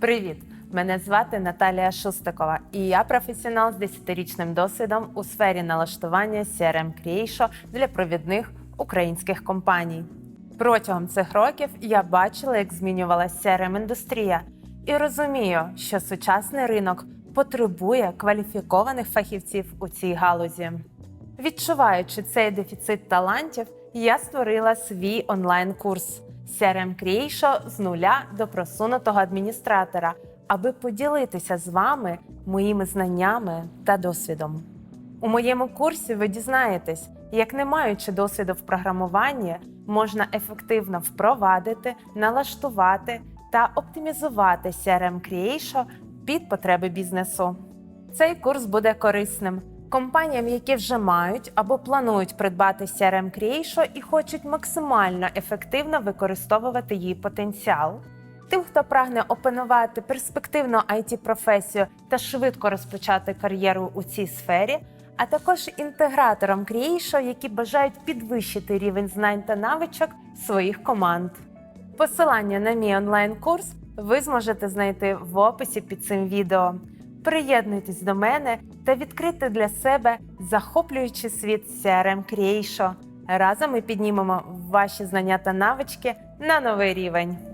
Привіт! Мене звати Наталія Шустикова, і я професіонал з 10-річним досвідом у сфері налаштування CRM Creation для провідних українських компаній. Протягом цих років я бачила, як змінювалася crm індустрія і розумію, що сучасний ринок потребує кваліфікованих фахівців у цій галузі. Відчуваючи цей дефіцит талантів, я створила свій онлайн-курс CRM Creation з нуля до просунутого адміністратора, аби поділитися з вами моїми знаннями та досвідом. У моєму курсі ви дізнаєтесь, як не маючи досвіду в програмуванні, можна ефективно впровадити, налаштувати та оптимізувати CRM Creation під потреби бізнесу. Цей курс буде корисним компаніям, які вже мають або планують придбати CRM Creation і хочуть максимально ефективно використовувати її потенціал. Тим, хто прагне опанувати перспективну it професію та швидко розпочати кар'єру у цій сфері, а також інтеграторам Creation, які бажають підвищити рівень знань та навичок своїх команд. Посилання на мій онлайн-курс ви зможете знайти в описі під цим відео. Приєднуйтесь до мене та відкрити для себе захоплюючий світ CRM Creation. Разом ми піднімемо ваші знання та навички на новий рівень.